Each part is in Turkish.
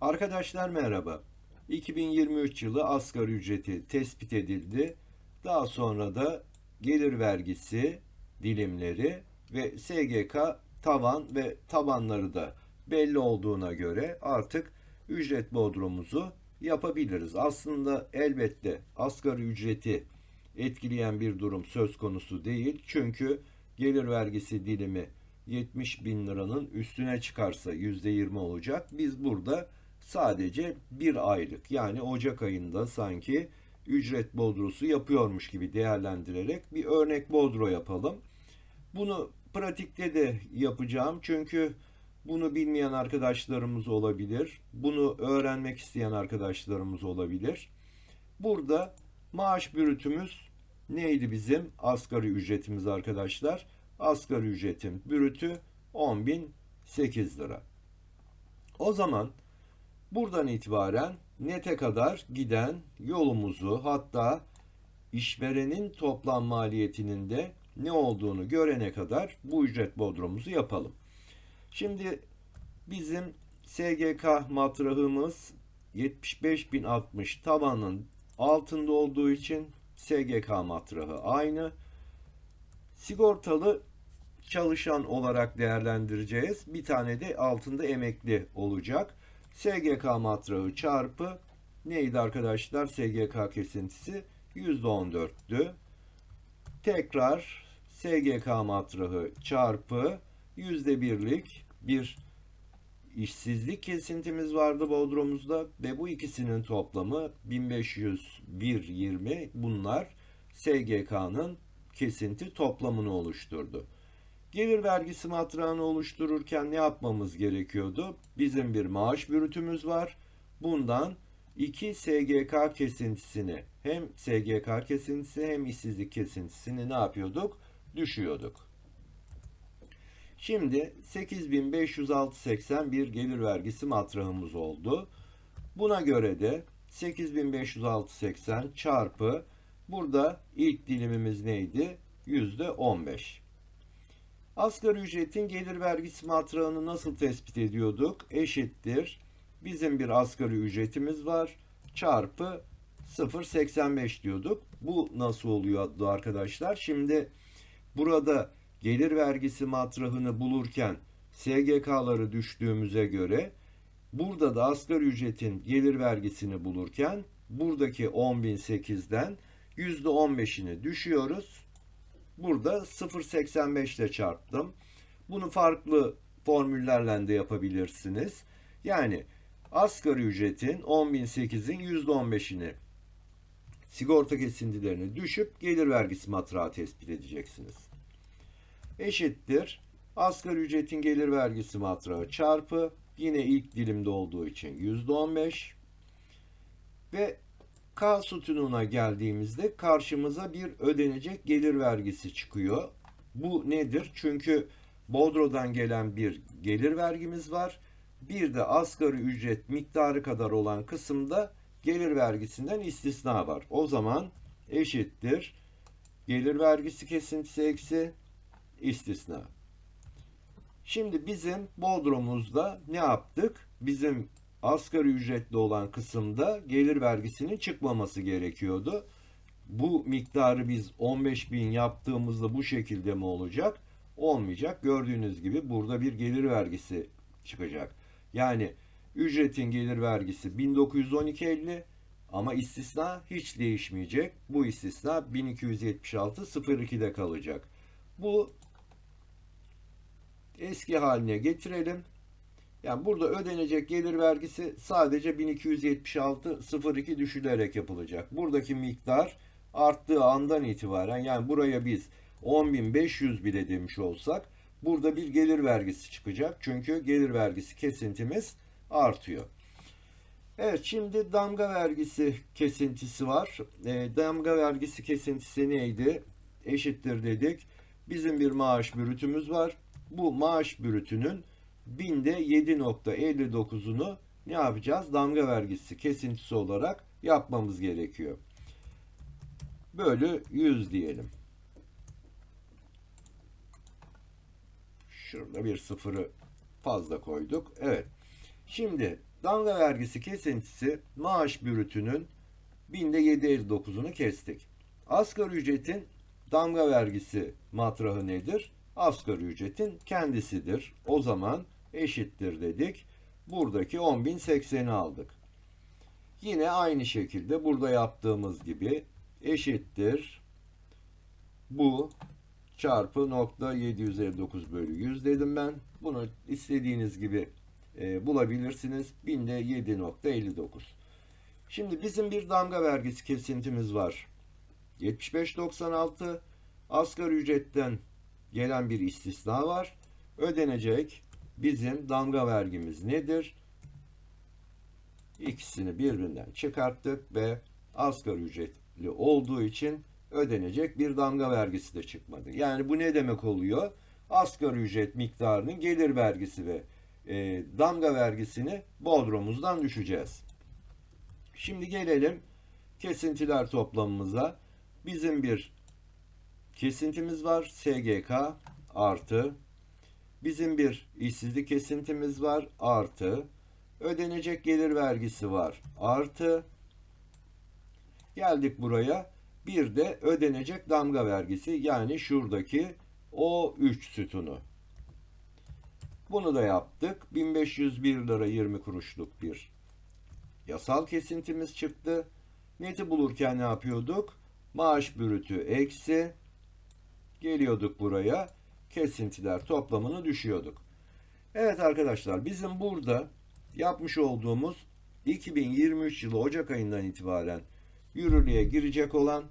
Arkadaşlar merhaba. 2023 yılı asgari ücreti tespit edildi. Daha sonra da gelir vergisi dilimleri ve SGK tavan ve tabanları da belli olduğuna göre artık ücret bodrumuzu yapabiliriz. Aslında elbette asgari ücreti etkileyen bir durum söz konusu değil. Çünkü gelir vergisi dilimi 70 bin liranın üstüne çıkarsa %20 olacak. Biz burada sadece bir aylık yani Ocak ayında sanki ücret bodrosu yapıyormuş gibi değerlendirerek bir örnek bodro yapalım. Bunu pratikte de yapacağım çünkü bunu bilmeyen arkadaşlarımız olabilir. Bunu öğrenmek isteyen arkadaşlarımız olabilir. Burada maaş bürütümüz neydi bizim? Asgari ücretimiz arkadaşlar. Asgari ücretin bürütü 10.008 lira. O zaman buradan itibaren nete kadar giden yolumuzu hatta işverenin toplam maliyetinin de ne olduğunu görene kadar bu ücret bodrumuzu yapalım. Şimdi bizim SGK matrahımız 75.060 tavanın altında olduğu için SGK matrahı aynı. Sigortalı çalışan olarak değerlendireceğiz. Bir tane de altında emekli olacak. SGK matrahı çarpı neydi arkadaşlar? SGK kesintisi %14'tü. Tekrar SGK matrahı çarpı %1'lik bir işsizlik kesintimiz vardı Bodrum'umuzda ve bu ikisinin toplamı 1501.20 bunlar SGK'nın kesinti toplamını oluşturdu. Gelir vergisi matrağını oluştururken ne yapmamız gerekiyordu? Bizim bir maaş bürütümüz var. Bundan iki SGK kesintisini hem SGK kesintisi hem işsizlik kesintisini ne yapıyorduk? Düşüyorduk. Şimdi 8506.80 bir gelir vergisi matrahımız oldu. Buna göre de 8506.80 çarpı burada ilk dilimimiz neydi? %15. Asgari ücretin gelir vergisi matrağını nasıl tespit ediyorduk? Eşittir. Bizim bir asgari ücretimiz var. Çarpı 0.85 diyorduk. Bu nasıl oluyordu arkadaşlar? Şimdi burada gelir vergisi matrahını bulurken SGK'ları düştüğümüze göre burada da asgari ücretin gelir vergisini bulurken buradaki 10.008'den %15'ini düşüyoruz. Burada 0.85 ile çarptım. Bunu farklı formüllerle de yapabilirsiniz. Yani asgari ücretin 10.008'in %15'ini sigorta kesintilerini düşüp gelir vergisi matrağı tespit edeceksiniz. Eşittir. Asgari ücretin gelir vergisi matrağı çarpı yine ilk dilimde olduğu için %15 ve K sütununa geldiğimizde karşımıza bir ödenecek gelir vergisi çıkıyor. Bu nedir? Çünkü Bodro'dan gelen bir gelir vergimiz var. Bir de asgari ücret miktarı kadar olan kısımda gelir vergisinden istisna var. O zaman eşittir. Gelir vergisi kesintisi eksi istisna. Şimdi bizim Bodrum'umuzda ne yaptık? Bizim asgari ücretli olan kısımda gelir vergisinin çıkmaması gerekiyordu. Bu miktarı biz 15 bin yaptığımızda bu şekilde mi olacak? Olmayacak. Gördüğünüz gibi burada bir gelir vergisi çıkacak. Yani ücretin gelir vergisi 1912.50 ama istisna hiç değişmeyecek. Bu istisna 1276.02'de kalacak. Bu eski haline getirelim. Yani burada ödenecek gelir vergisi sadece 1276.02 düşülerek yapılacak. Buradaki miktar arttığı andan itibaren yani buraya biz 10.500 bile demiş olsak burada bir gelir vergisi çıkacak. Çünkü gelir vergisi kesintimiz artıyor. Evet şimdi damga vergisi kesintisi var. E, damga vergisi kesintisi neydi? Eşittir dedik. Bizim bir maaş bürütümüz var. Bu maaş bürütünün binde 7.59'unu ne yapacağız? Damga vergisi kesintisi olarak yapmamız gerekiyor. Bölü 100 diyelim. Şurada bir sıfırı fazla koyduk. Evet. Şimdi damga vergisi kesintisi maaş bürütünün binde 7.59'unu kestik. Asgari ücretin damga vergisi matrahı nedir? Asgari ücretin kendisidir. O zaman eşittir dedik. Buradaki 10.080'i aldık. Yine aynı şekilde burada yaptığımız gibi eşittir. Bu çarpı nokta 759 bölü 100 dedim ben. Bunu istediğiniz gibi e, bulabilirsiniz. Binde 7.59. Şimdi bizim bir damga vergisi kesintimiz var. 75.96 asgari ücretten gelen bir istisna var. Ödenecek bizim damga vergimiz nedir? İkisini birbirinden çıkarttık ve asgari ücretli olduğu için ödenecek bir damga vergisi de çıkmadı. Yani bu ne demek oluyor? Asgari ücret miktarının gelir vergisi ve e, damga vergisini bodrumumuzdan düşeceğiz. Şimdi gelelim kesintiler toplamımıza. Bizim bir kesintimiz var. SGK artı. Bizim bir işsizlik kesintimiz var. Artı. Ödenecek gelir vergisi var. Artı. Geldik buraya. Bir de ödenecek damga vergisi yani şuradaki O3 sütunu. Bunu da yaptık. 1501 lira 20 kuruşluk bir yasal kesintimiz çıktı. Neti bulurken ne yapıyorduk? Maaş bürütü eksi geliyorduk buraya. Kesintiler toplamını düşüyorduk. Evet arkadaşlar bizim burada yapmış olduğumuz 2023 yılı Ocak ayından itibaren yürürlüğe girecek olan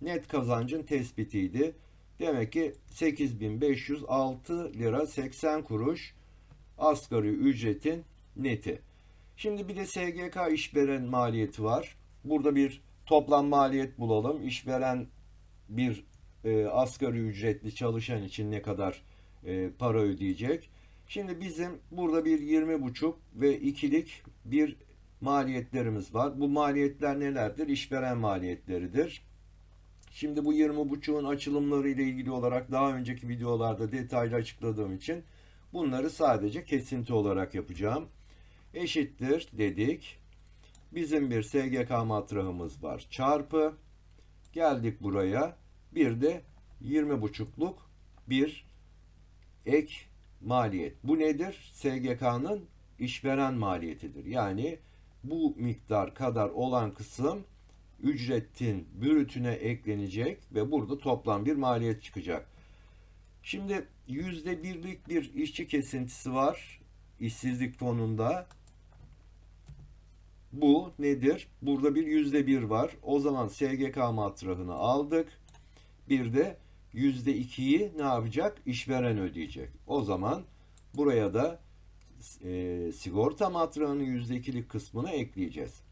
net kazancın tespitiydi. Demek ki 8506 lira 80 kuruş asgari ücretin neti. Şimdi bir de SGK işveren maliyeti var. Burada bir toplam maliyet bulalım. İşveren bir e, asgari ücretli çalışan için ne kadar e, para ödeyecek? Şimdi bizim burada bir 20,5 ve ikilik bir maliyetlerimiz var. Bu maliyetler nelerdir? İşveren maliyetleridir. Şimdi bu 20.5'un açılımları ile ilgili olarak daha önceki videolarda detaylı açıkladığım için bunları sadece kesinti olarak yapacağım. Eşittir dedik. Bizim bir SGK matrahımız var. Çarpı. Geldik buraya. Bir de 20.5'luk bir ek maliyet. Bu nedir? SGK'nın işveren maliyetidir. Yani bu miktar kadar olan kısım ücretin bürütüne eklenecek ve burada toplam bir maliyet çıkacak. Şimdi yüzde birlik bir işçi kesintisi var işsizlik fonunda. Bu nedir? Burada bir yüzde bir var. O zaman SGK matrahını aldık. Bir de yüzde ikiyi ne yapacak? İşveren ödeyecek. O zaman buraya da e, sigorta matrahının yüzde ikilik kısmını ekleyeceğiz.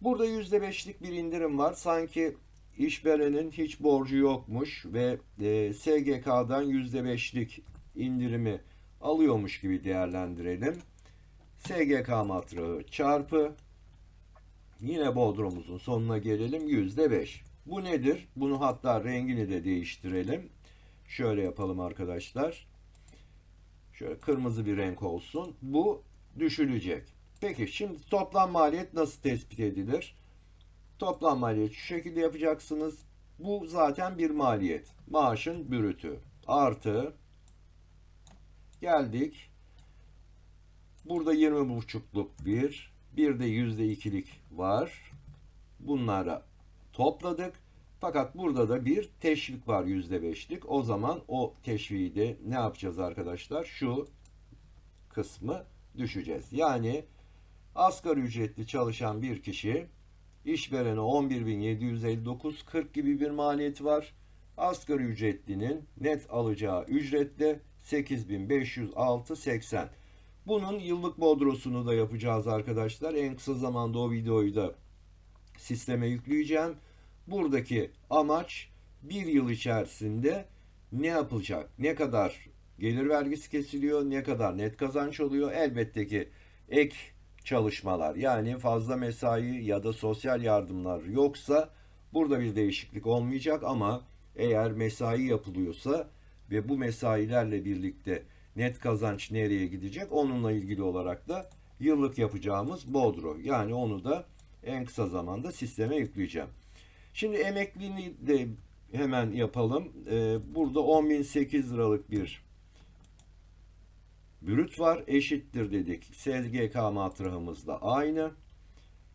Burada yüzde beşlik bir indirim var. Sanki işverenin hiç borcu yokmuş ve e, SGK'dan yüzde beşlik indirimi alıyormuş gibi değerlendirelim. SGK matrahı çarpı yine bodrumumuzun sonuna gelelim yüzde beş. Bu nedir? Bunu hatta rengini de değiştirelim. Şöyle yapalım arkadaşlar. Şöyle kırmızı bir renk olsun. Bu düşülecek. Peki şimdi toplam maliyet nasıl tespit edilir? Toplam maliyet şu şekilde yapacaksınız. Bu zaten bir maliyet. Maaşın bürütü. Artı geldik. Burada 20,5'luk bir, bir de %2'lik var. Bunlara topladık. Fakat burada da bir teşvik var %5'lik. O zaman o teşviği de ne yapacağız arkadaşlar? Şu kısmı düşeceğiz. Yani asgari ücretli çalışan bir kişi işverene 11.759 40 gibi bir maliyeti var. Asgari ücretlinin net alacağı ücrette 8.506 80. Bunun yıllık bodrosunu da yapacağız arkadaşlar. En kısa zamanda o videoyu da sisteme yükleyeceğim. Buradaki amaç bir yıl içerisinde ne yapılacak? Ne kadar gelir vergisi kesiliyor? Ne kadar net kazanç oluyor? Elbette ki ek çalışmalar yani fazla mesai ya da sosyal yardımlar yoksa burada bir değişiklik olmayacak ama eğer mesai yapılıyorsa ve bu mesailerle birlikte net kazanç nereye gidecek onunla ilgili olarak da yıllık yapacağımız bodro. Yani onu da en kısa zamanda sisteme yükleyeceğim. Şimdi emekliliğini de hemen yapalım. Ee, burada 10.008 liralık bir brüt var. Eşittir dedik. SGK matrahımız da aynı.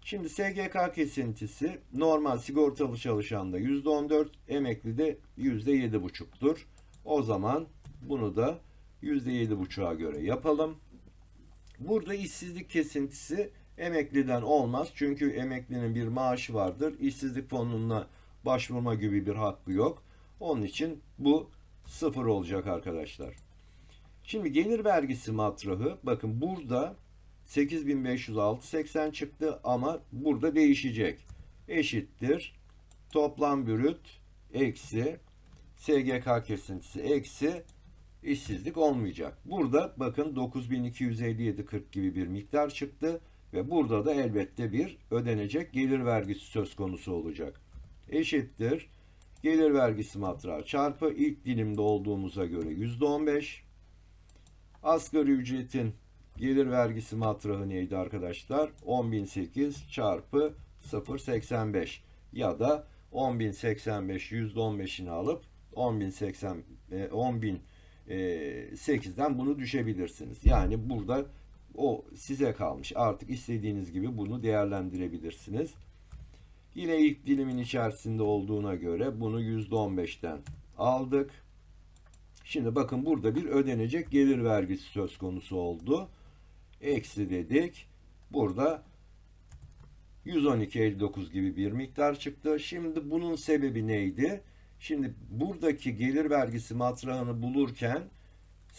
Şimdi SGK kesintisi normal sigortalı çalışanda %14, emeklide %7,5'tur. O zaman bunu da %7,5'a göre yapalım. Burada işsizlik kesintisi emekliden olmaz. Çünkü emeklinin bir maaşı vardır. İşsizlik fonuna başvurma gibi bir hakkı yok. Onun için bu sıfır olacak arkadaşlar. Şimdi gelir vergisi matrahı bakın burada 8506.80 çıktı ama burada değişecek. Eşittir toplam bürüt eksi SGK kesintisi eksi işsizlik olmayacak. Burada bakın 9257.40 gibi bir miktar çıktı ve burada da elbette bir ödenecek gelir vergisi söz konusu olacak. Eşittir gelir vergisi matrağı çarpı ilk dilimde olduğumuza göre %15 asgari ücretin gelir vergisi matrahı neydi arkadaşlar? 10.008 çarpı 0.85 ya da 10.085 %15'ini alıp 10.080 10.008'den bunu düşebilirsiniz. Yani burada o size kalmış. Artık istediğiniz gibi bunu değerlendirebilirsiniz. Yine ilk dilimin içerisinde olduğuna göre bunu %15'ten aldık. Şimdi bakın burada bir ödenecek gelir vergisi söz konusu oldu. Eksi dedik. Burada 112.59 gibi bir miktar çıktı. Şimdi bunun sebebi neydi? Şimdi buradaki gelir vergisi matrağını bulurken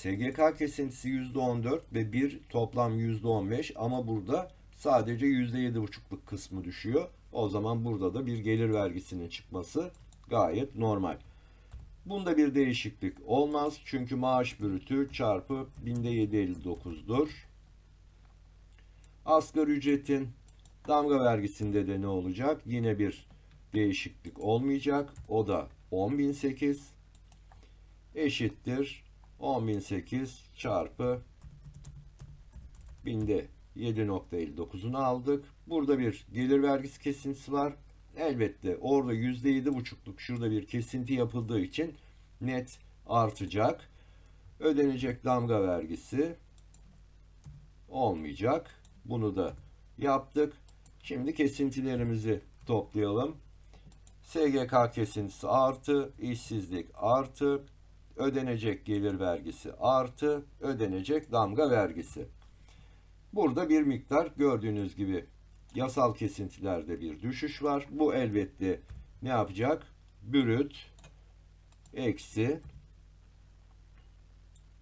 SGK kesintisi %14 ve bir toplam %15 ama burada sadece %7,5'luk kısmı düşüyor. O zaman burada da bir gelir vergisinin çıkması gayet normal. Bunda bir değişiklik olmaz. Çünkü maaş bürütü çarpı binde 759'dur. Asgari ücretin damga vergisinde de ne olacak? Yine bir değişiklik olmayacak. O da 10.008 eşittir 10.008 çarpı binde 7.59'unu aldık. Burada bir gelir vergisi kesintisi var. Elbette orada %7,5'luk şurada bir kesinti yapıldığı için net artacak. Ödenecek damga vergisi olmayacak. Bunu da yaptık. Şimdi kesintilerimizi toplayalım. SGK kesintisi artı, işsizlik artı, ödenecek gelir vergisi artı, ödenecek damga vergisi. Burada bir miktar gördüğünüz gibi yasal kesintilerde bir düşüş var. Bu elbette ne yapacak? Bürüt eksi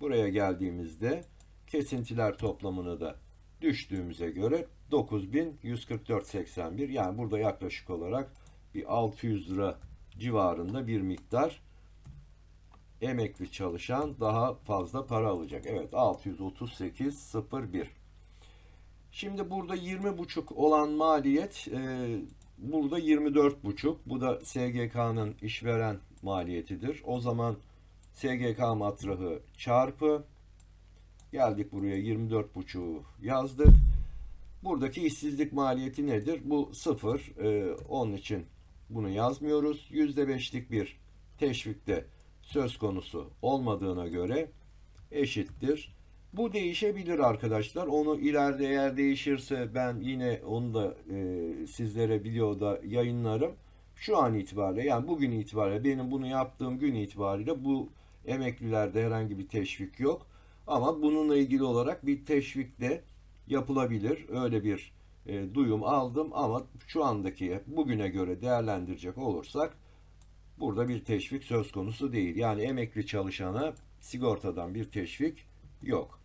buraya geldiğimizde kesintiler toplamını da düştüğümüze göre 9144.81 yani burada yaklaşık olarak bir 600 lira civarında bir miktar emekli çalışan daha fazla para alacak. Evet 638.01 Şimdi burada 20,5 olan maliyet e, burada 24,5. Bu da SGK'nın işveren maliyetidir. O zaman SGK matrahı çarpı geldik buraya 24,5'u yazdık. Buradaki işsizlik maliyeti nedir? Bu sıfır. E, onun için bunu yazmıyoruz. %5'lik bir teşvikte söz konusu olmadığına göre eşittir bu değişebilir arkadaşlar. Onu ileride eğer değişirse ben yine onu da e, sizlere videoda yayınlarım. Şu an itibariyle yani bugün itibariyle benim bunu yaptığım gün itibariyle bu emeklilerde herhangi bir teşvik yok. Ama bununla ilgili olarak bir teşvik de yapılabilir. Öyle bir e, duyum aldım ama şu andaki bugüne göre değerlendirecek olursak burada bir teşvik söz konusu değil. Yani emekli çalışana sigortadan bir teşvik yok.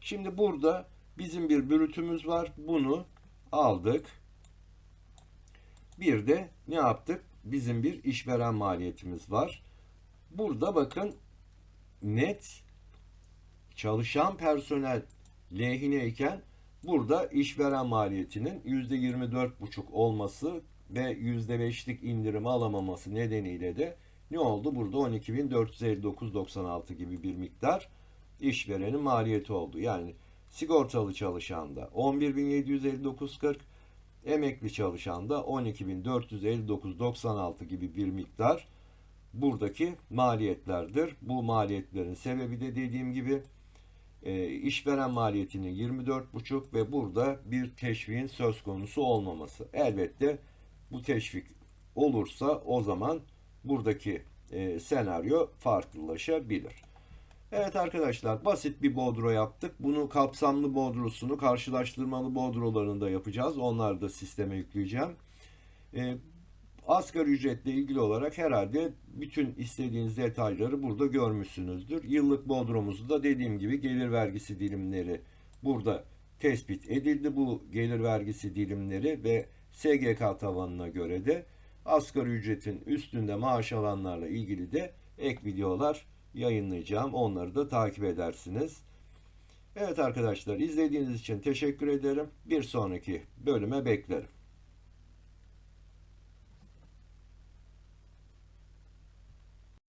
Şimdi burada bizim bir bürütümüz var. Bunu aldık. Bir de ne yaptık? Bizim bir işveren maliyetimiz var. Burada bakın net çalışan personel lehineyken burada işveren maliyetinin %24,5 olması ve %5'lik indirimi alamaması nedeniyle de ne oldu? Burada 12.459.96 gibi bir miktar işverenin maliyeti oldu. Yani Sigortalı çalışanda 11.759.40, emekli çalışanda 12.459.96 gibi bir miktar buradaki maliyetlerdir. Bu maliyetlerin sebebi de dediğim gibi e, işveren maliyetinin 24,5 ve burada bir teşviğin söz konusu olmaması. Elbette bu teşvik olursa o zaman buradaki e, senaryo farklılaşabilir. Evet arkadaşlar basit bir bodro yaptık. Bunu kapsamlı bodrosunu karşılaştırmalı bodrolarını da yapacağız. Onları da sisteme yükleyeceğim. E, asgari ücretle ilgili olarak herhalde bütün istediğiniz detayları burada görmüşsünüzdür. Yıllık bodromuzu da dediğim gibi gelir vergisi dilimleri burada tespit edildi. Bu gelir vergisi dilimleri ve SGK tavanına göre de asgari ücretin üstünde maaş alanlarla ilgili de ek videolar yayınlayacağım. Onları da takip edersiniz. Evet arkadaşlar izlediğiniz için teşekkür ederim. Bir sonraki bölüme beklerim.